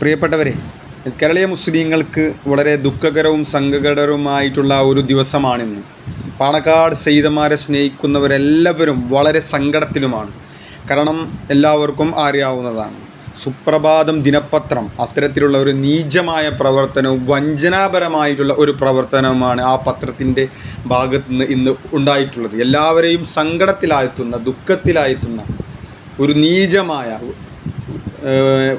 പ്രിയപ്പെട്ടവരെ കേരളീയ മുസ്ലിങ്ങൾക്ക് വളരെ ദുഃഖകരവും സങ്കടകരവുമായിട്ടുള്ള ഒരു ദിവസമാണിന്ന്. പാണക്കാട് സെയ്തമാരെ സ്നേഹിക്കുന്നവരെല്ലാവരും വളരെ സങ്കടത്തിലുമാണ്. കാരണം എല്ലാവർക്കും അറിയാവുന്നതാണ്. സുപ്രഭാതം ദിനപത്രം അത്തരത്തിലുള്ള ഒരു നീചമായ പ്രവർത്തനവും വഞ്ചനാപരമായിട്ടുള്ള ഒരു പ്രവർത്തനവുമാണ് ആ പത്രത്തിന്റെ ഭാഗത്ത് നിന്ന് ഇന്ന് ഉണ്ടായിട്ടുള്ളത്. എല്ലാവരെയും സങ്കടത്തിലായെത്തുന്ന ദുഃഖത്തിലായെത്തുന്ന ഒരു നീചമായ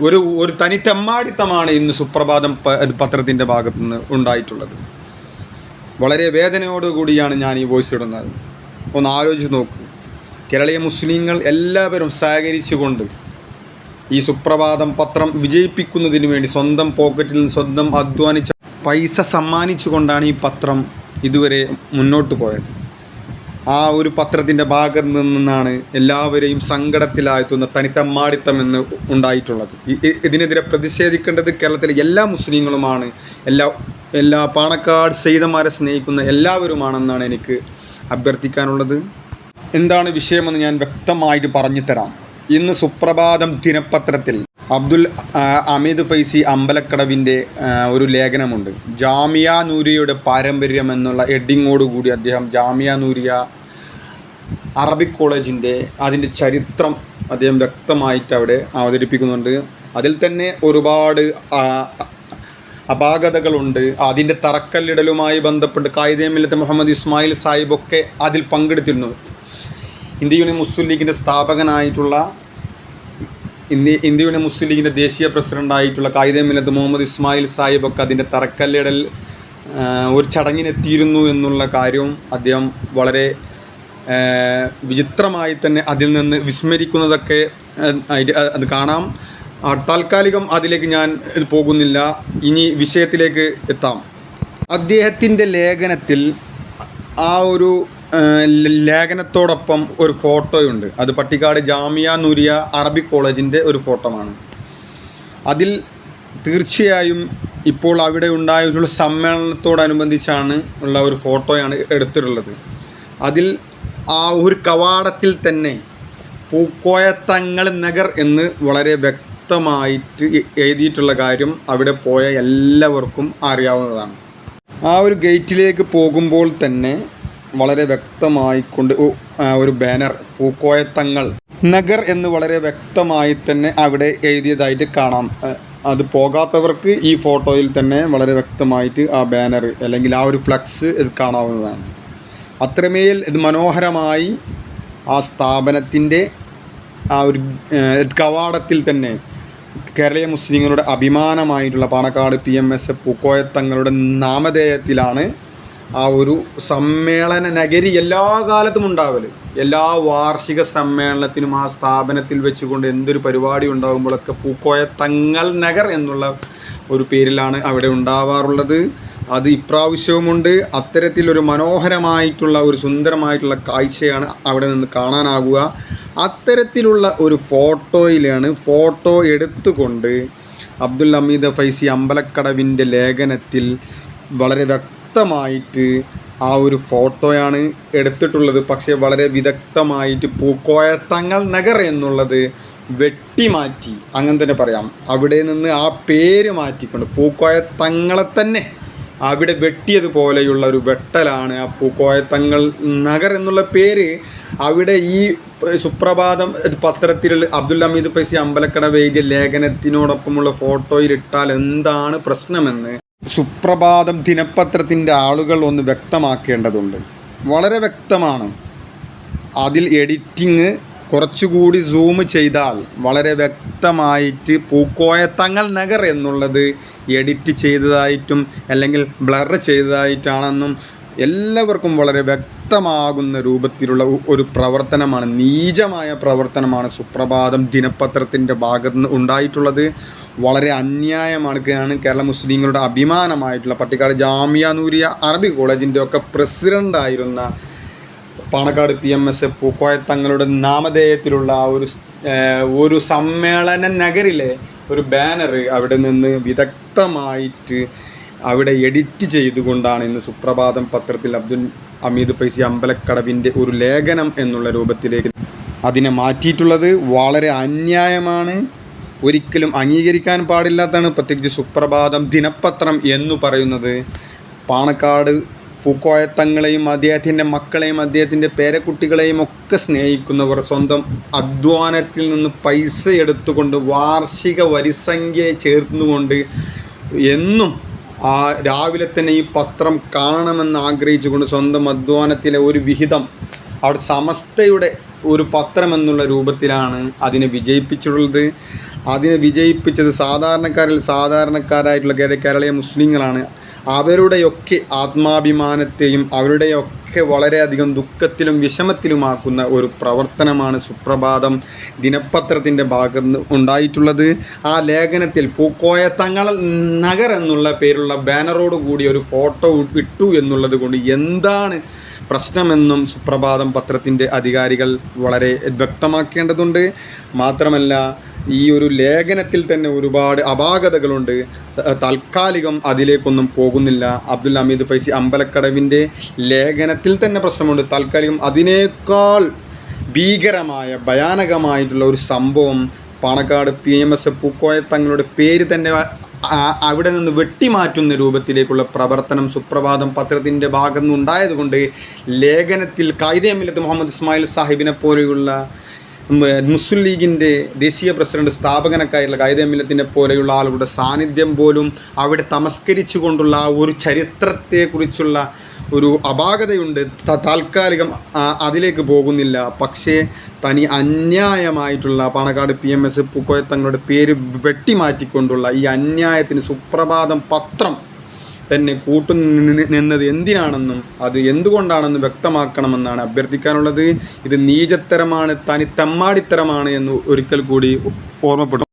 ഒരു ഒരു തനി തെമ്മാടിത്തമാണ് ഇന്ന് സുപ്രഭാതം പത്രത്തിന്റെ ഭാഗത്തു നിന്ന് ഉണ്ടായിട്ടുള്ളത്. വളരെ വേദനയോടുകൂടിയാണ് ഞാൻ ഈ വോയിസ് ഇടുന്നത്. ഒന്ന് ആലോചിച്ച് നോക്കൂ. കേരളീയ മുസ്ലിങ്ങൾ എല്ലാവരും സഹകരിച്ചുകൊണ്ട് ഈ സുപ്രഭാതം പത്രം വിജയിപ്പിക്കുന്നതിന് വേണ്ടി സ്വന്തം പോക്കറ്റിൽ നിന്ന് സ്വന്തം അധ്വാനിച്ച പൈസ സമ്മാനിച്ചുകൊണ്ടാണ് ഈ പത്രം ഇതുവരെ മുന്നോട്ട് പോയത്. ആ ഒരു പത്രത്തിന്റെ ഭാഗത്ത് നിന്നാണ് എല്ലാവരെയും സങ്കടത്തിലാഴ്ത്തുന്ന തനിത്തമ്മാടിത്തം എന്ന് ഉണ്ടായിട്ടുള്ളത്. ഇതിനെതിരെ പ്രതിഷേധിക്കേണ്ടത് കേരളത്തിലെ എല്ലാ മുസ്ലിങ്ങളുമാണ്. എല്ലാ എല്ലാ പാണക്കാട് സെയ്തന്മാരെ സ്നേഹിക്കുന്ന എല്ലാവരുമാണെന്നാണ് എനിക്ക് അഭ്യർത്ഥിക്കാനുള്ളത്. എന്താണ് വിഷയമെന്ന് ഞാൻ വ്യക്തമായിട്ട് പറഞ്ഞു തരാം. ഇന്ന് സുപ്രഭാതം ദിനപത്രത്തിൽ അബ്ദുൽ അമീദ് ഫൈസി അമ്പലക്കടവിന്റെ ഒരു ലേഖനമുണ്ട്. ജാമിയ നൂരിയയുടെ പാരമ്പര്യം എന്നുള്ള ഹെഡിങ്ങോടുകൂടി അദ്ദേഹം ജാമിയ നൂരിയ അറബിക് കോളേജിന്റെ അതിന്റെ ചരിത്രം അദ്ദേഹം വ്യക്തമായിട്ട് അവിടെ അവതരിപ്പിക്കുന്നുണ്ട്. അതിൽ തന്നെ ഒരുപാട് അപാകതകളുണ്ട്. അതിന്റെ തറക്കല്ലിടലുമായി ബന്ധപ്പെട്ട് കായികമില്ലത്തെ മുഹമ്മദ് ഇസ്മായിൽ സാഹിബൊക്കെ അതിൽ പങ്കെടുത്തിരുന്നു. ഇന്ത്യ യൂണിയൻ മുസ്ലിം ലീഗിന്റെ സ്ഥാപകനായിട്ടുള്ള ഇന്ത്യ ഇന്ത്യ യൂണിയൻ മുസ്ലിം ലീഗിന്റെ ദേശീയ പ്രസിഡന്റായിട്ടുള്ള കായികമില്ലത്ത് മുഹമ്മദ് ഇസ്മായിൽ സാഹിബൊക്കെ അതിന്റെ തറക്കല്ലിടൽ ഒരു ചടങ്ങിനെത്തിയിരുന്നു എന്നുള്ള കാര്യവും അദ്ദേഹം വളരെ വിചിത്രമായി തന്നെ അതിൽ നിന്ന് വിസ്മരിക്കുന്നതൊക്കെ അത് കാണാം. താൽക്കാലികം അതിലേക്ക് ഞാൻ പോകുന്നില്ല. ഇനി വിഷയത്തിലേക്ക് എത്താം. അദ്ദേഹത്തിന്റെ ലേഖനത്തിൽ ആ ഒരു ലേഖനത്തോടൊപ്പം ഒരു ഫോട്ടോയുണ്ട്. അത് പട്ടിക്കാട് ജാമിയ നൂരിയ അറബിക് കോളേജിന്റെ ഒരു ഫോട്ടോമാണ്. അതിൽ തീർച്ചയായും ഇപ്പോൾ അവിടെ ഉണ്ടായിട്ടുള്ള സമ്മേളനത്തോടനുബന്ധിച്ചാണ് ഉള്ള ഒരു ഫോട്ടോയാണ് എടുത്തിട്ടുള്ളത്. അതിൽ ആ ഒരു കവാടത്തിൽ തന്നെ പൂക്കോയത്തങ്ങൾ നഗർ എന്ന് വളരെ വ്യക്തമായിട്ട് എഴുതിയിട്ടുള്ള കാര്യം അവിടെ പോയ എല്ലാവർക്കും അറിയാവുന്നതാണ്. ആ ഒരു ഗേറ്റിലേക്ക് പോകുമ്പോൾ തന്നെ വളരെ വ്യക്തമായിക്കൊണ്ട് ഒരു ബാനർ പൂക്കോയത്തങ്ങൾ നഗർ എന്ന് വളരെ വ്യക്തമായി തന്നെ അവിടെ എഴുതിയതായിട്ട് കാണാം. അത് പോകാത്തവർക്ക് ഈ ഫോട്ടോയിൽ തന്നെ വളരെ വ്യക്തമായിട്ട് ആ ബാനർ അല്ലെങ്കിൽ ആ ഒരു ഫ്ലക്സ് കാണാവുന്നതാണ്. അത്രമേൽ ഇത് മനോഹരമായി ആ സ്ഥാപനത്തിന്റെ ആ ഒരു കവാടത്തിൽ തന്നെ കേരളീയ മുസ്ലിങ്ങളുടെ അഭിമാനമായിട്ടുള്ള പാണക്കാട് പി എം എസ് പൂക്കോയത്തങ്ങളുടെ നാമധേയത്തിലാണ് ആ ഒരു സമ്മേളന നഗരി എല്ലാ കാലത്തും ഉണ്ടാവൽ എല്ലാ വാർഷിക സമ്മേളനത്തിനും ആ സ്ഥാപനത്തിൽ വെച്ചുകൊണ്ട് എന്തൊരു പരിപാടി ഉണ്ടാകുമ്പോഴൊക്കെ പൂക്കോയത്തങ്ങൾ നഗർ എന്നുള്ള ഒരു പേരിലാണ് അവിടെ ഉണ്ടാവാറുള്ളത്. അത് ഇപ്രാവശ്യവുമുണ്ട്. അത്തരത്തിലൊരു മനോഹരമായിട്ടുള്ള ഒരു സുന്ദരമായിട്ടുള്ള കാഴ്ചയാണ് അവിടെ നിന്ന് കാണാനാകുക. അത്തരത്തിലുള്ള ഒരു ഫോട്ടോയിലാണ് ഫോട്ടോ എടുത്തുകൊണ്ട് അബ്ദുൽ അമീദ് ഫൈസി അമ്പലക്കടവിന്റെ ലേഖനത്തിൽ വളരെ വ്യക്തമായിട്ട് ആ ഒരു ഫോട്ടോയാണ് എടുത്തിട്ടുള്ളത്. പക്ഷേ വളരെ വിദഗ്ധമായിട്ട് പൂക്കോയത്തങ്ങൾ നഗർ എന്നുള്ളത് വെട്ടിമാറ്റി അങ്ങനെ തന്നെ പറയാം. അവിടെ നിന്ന് ആ പേര് മാറ്റിക്കൊണ്ട് പൂക്കോയത്തങ്ങളെ തന്നെ അവിടെ വെട്ടിയതുപോലെയുള്ള ഒരു വെട്ടലാണ് ആ പൂക്കോയത്തങ്ങൾ നഗർ എന്നുള്ള പേര്. അവിടെ ഈ സുപ്രഭാതം പത്രത്തിൽ അബ്ദുൽ ഹമീദ് ഫൈസി അമ്പലക്കട എഴുതിയ ലേഖനത്തിനോടൊപ്പമുള്ള ഫോട്ടോയിലിട്ടാൽ എന്താണ് പ്രശ്നമെന്ന് സുപ്രഭാതം ദിനപത്രത്തിന്റെ ആളുകൾ ഒന്ന് വ്യക്തമാക്കേണ്ടതുണ്ട്. വളരെ വ്യക്തമാണ്. അതിൽ എഡിറ്റിങ് കുറച്ചുകൂടി സൂം ചെയ്താൽ വളരെ വ്യക്തമായിട്ട് പൂക്കോയത്തങ്ങൾ നഗർ എന്നുള്ളത് എഡിറ്റ് ചെയ്തതായിട്ടും അല്ലെങ്കിൽ ബ്ലർ ചെയ്തതായിട്ടാണെന്നും എല്ലാവർക്കും വളരെ വ്യക്തമാകുന്ന രൂപത്തിലുള്ള ഒരു പ്രവർത്തനമാണ് നീചമായ പ്രവർത്തനമാണ് സുപ്രഭാതം ദിനപത്രത്തിന്റെ ഭാഗത്ത് നിന്ന് ഉണ്ടായിട്ടുള്ളത്. വളരെ അന്യായമാണ് കേരള മുസ്ലിങ്ങളുടെ അഭിമാനമായിട്ടുള്ള പട്ടിക്കാട് ജാമിയ നൂരിയ അറബി കോളേജിന്റെ ഒക്കെ പ്രസിഡന്റായിരുന്ന പാണക്കാട് പി എം എസ് പൂക്കോയത്തങ്ങളുടെ നാമധേയത്തിലുള്ള ആ ഒരു ഒരു സമ്മേളന നഗരിലെ ഒരു ബാനർ അവിടെ നിന്ന് വിദഗ്ധമായിട്ട് അവിടെ എഡിറ്റ് ചെയ്തുകൊണ്ടാണ് ഇന്ന് സുപ്രഭാതം പത്രത്തിൽ അബ്ദുൽ അമീദ് ഫൈസി അമ്പലക്കടവിന്റെ ഒരു ലേഖനം എന്നുള്ള രൂപത്തിലേക്ക് അതിനെ മാറ്റിയിട്ടുള്ളത്. വളരെ അന്യായമാണ്. ഒരിക്കലും അംഗീകരിക്കാൻ പാടില്ലാത്തതാണ്. പ്രത്യേകിച്ച് സുപ്രഭാതം ദിനപത്രം എന്ന് പറയുന്നത്. പാണക്കാട് പൂക്കോയത്തങ്ങളെയും അദ്ദേഹത്തിന്റെ മക്കളെയും അദ്ദേഹത്തിന്റെ പേരക്കുട്ടികളെയും ഒക്കെ സ്നേഹിക്കുന്നവർ സ്വന്തം അധ്വാനത്തിൽ നിന്ന് പൈസ എടുത്തുകൊണ്ട് വാർഷിക വരിസംഖ്യയെ ചേർത്തുകൊണ്ട് എന്നും ആ രാവിലെ തന്നെ ഈ പത്രം കാണണമെന്ന് ആഗ്രഹിച്ചുകൊണ്ട് സ്വന്തം അധ്വാനത്തിലെ ഒരു വിഹിതം അവിടെ സമസ്തയുടെ ഒരു പത്രം എന്നുള്ള രൂപത്തിലാണ് അതിനെ വിജയിപ്പിച്ചിട്ടുള്ളത്. അതിനെ വിജയിപ്പിച്ചത് സാധാരണക്കാരിൽ സാധാരണക്കാരായിട്ടുള്ള കേര- കേരളീയ മുസ്ലിങ്ങളാണ്. അവരുടെയൊക്കെ ആത്മാഭിമാനത്തെയും അവരുടെയൊക്കെ വളരെയധികം ദുഃഖത്തിലും വിഷമത്തിലുമാക്കുന്ന ഒരു പ്രവർത്തനമാണ് സുപ്രഭാതം ദിനപത്രത്തിന്റെ ഭാഗത്ത് ഉണ്ടായിട്ടുള്ളത്. ആ ലേഖനത്തിൽ പൂക്കോയ തങ്ങൾ നഗർ എന്നുള്ള പേരുള്ള ബാനറോട് കൂടി ഒരു ഫോട്ടോ ഇട്ടു എന്നുള്ളത് കൊണ്ട് എന്താണ് പ്രശ്നമെന്നും സുപ്രഭാതം പത്രത്തിന്റെ അധികാരികൾ വളരെ വ്യക്തമാക്കേണ്ടതുണ്ട്. മാത്രമല്ല ഈ ഒരു ലേഖനത്തിൽ തന്നെ ഒരുപാട് അപാകതകളുണ്ട്. താൽക്കാലികം അതിലേക്കൊന്നും പോകുന്നില്ല. അബ്ദുൽ ഹമീദ് ഫൈസി അമ്പലക്കടവിന്റെ ലേഖനത്തിൽ തന്നെ പ്രശ്നമുണ്ട്. താൽക്കാലികം അതിനേക്കാൾ ഭീകരമായ ഭയാനകമായിട്ടുള്ള ഒരു സംഭവം Panakkad P M S Pookoya തങ്ങളുടെ പേര് തന്നെ അവിടെ നിന്ന് വെട്ടിമാറ്റുന്ന രൂപത്തിലേക്കുള്ള പ്രവർത്തനം സുപ്രഭാതം പത്രത്തിന്റെ ഭാഗത്തുനിന്ന് ഉണ്ടായതുകൊണ്ട് ലേഖനത്തിൽ കായിദമില്ലത്ത് മുഹമ്മദ് ഇസ്മായിൽ സാഹിബിനെ പോലെയുള്ള മുസ്ലിം ലീഗിന്റെ ദേശീയ പ്രസിഡന്റ് സ്ഥാപകനൊക്കെയായിട്ടുള്ള കായിദമില്ലത്തിനെ പോലെയുള്ള ആളുകളുടെ സാന്നിധ്യം പോലും അവിടെ തമസ്കരിച്ചു കൊണ്ടുള്ള ഒരു ചരിത്രത്തെക്കുറിച്ചുള്ള ഒരു അപാകതയുണ്ട്. താൽക്കാലികം അതിലേക്ക് പോകുന്നില്ല. പക്ഷേ തനി അന്യായമായിട്ടുള്ള Panakkad P M S Pookoya തങ്ങളുടെ പേര് വെട്ടിമാറ്റിക്കൊണ്ടുള്ള ഈ അന്യായത്തിന് സുപ്രഭാതം പത്രം തന്നെ കൂട്ടു നിന്നത് എന്തിനാണെന്നും അത് എന്തുകൊണ്ടാണെന്നും വ്യക്തമാക്കണമെന്നാണ് അഭ്യർത്ഥിക്കാനുള്ളത്. ഇത് നീചത്തരമാണ് തനി തമ്മാടിത്തരമാണ് എന്ന് ഒരിക്കൽ കൂടി ഓർമ്മപ്പെടും